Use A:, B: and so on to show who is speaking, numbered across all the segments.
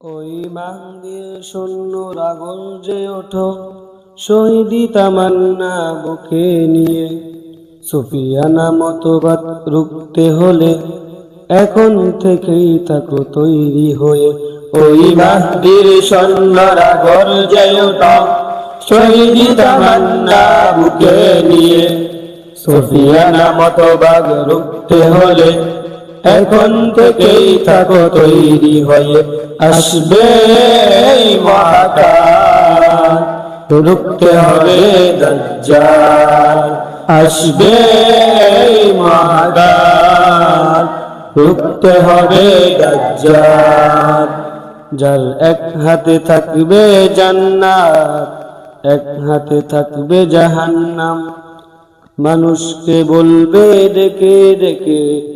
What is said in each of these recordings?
A: ওই মাহদির শূন্য রাগল যে ওঠো, শহীদি তামান্না বুকে নিয়ে। সুফিয়ানা মতবাদ রুখতে হলে এখন থেকেই থাকো তৈরি হয়ে। ওই মাহদির শূন্য রাগল যে ওঠো, শহীদি তামান্না বুকে নিয়ে। সুফিয়ানা মতবাদ রুখতে হলে এখন থেকেই থাকো তৈরি হয়ে। আসবে মহাকাল রুখতে হবে দজ্জাল। আসবে মহাকাল রুখতে হবে দজ্জাল। যার এক হাতে থাকবে জান্নাত, এক হাতে থাকবে জাহান্নাম। মানুষকে বলবে ডেকে ডেকে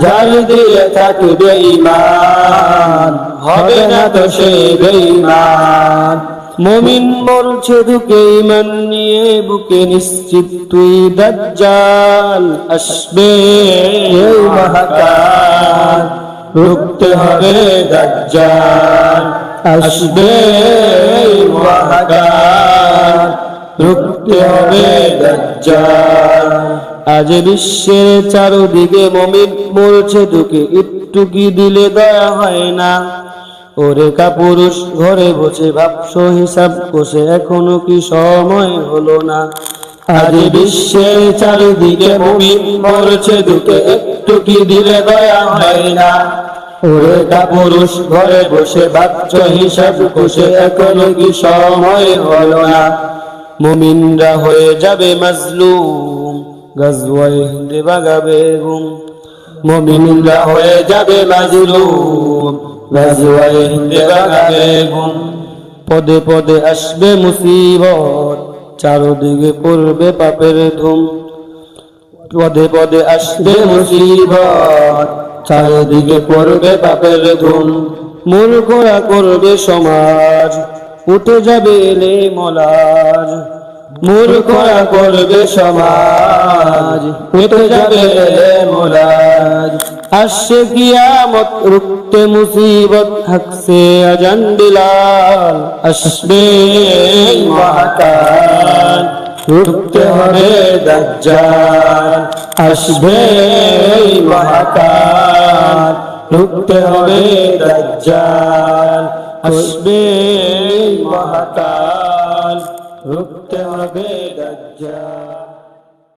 A: যার দিলে থাকবে ইমান হবে না তো সে বেঈমান। মমিন মরছে দুকে ইমান নিয়ে বুকে নিশ্চিত তুই দাজ্জাল। আসবে মহাকাল রুখতে হবে দাজ্জাল। আসবে মহাকাল। রুখতে হবে দাজ্জাল। আজ বিশ্বের চারদিকে মমিন বলছে তোকে একটু কি দিলে দয়া হয় না। ওরে কাপুরুষ, ঘরে বসে ভাবছ, হিসাব কষে এখনও কি সময় হলো না? আজ বিশ্বের চারিদিকে মমিন বলছে তোকে একটু কি দিলে দয়া হয় না। ওরে কাপুরুষ, ঘরে বসে ভাবছ, হিসাব কষে এখনও কি সময় হলো না? মুমিনরা হয়ে যাবে মাজলুম। গজওয়ায় হিন্দে বাগাবে ঘুম মুমিনরা হয়ে যাবে মাজলুম। গজওয়ায় হিন্দে বাগাবে ঘুম পদে পদে আসবে মুসিবত, চারদিকে পড়বে পাপের ধুম। পদে পদে আসবে মুসিবত, চারিদিকে পড়বে পাপের ধুম। মূর্খরা করবে সমাজ, উঠে যাবে এলে মলাজ। মূর্খরা করবে সমাজ উঠে যাবে মলাজ আসছে কিয়ামত, রুখতে মুসিবত থাকছে আজান বিলাল আসবে মহাকাল, রুখতে হবে দাজ্জাল। আসবে মহাকাল, রুখতে হবে দাজ্জাল। আসবে মহাকাল। রুখতে হবে দাজ্জাল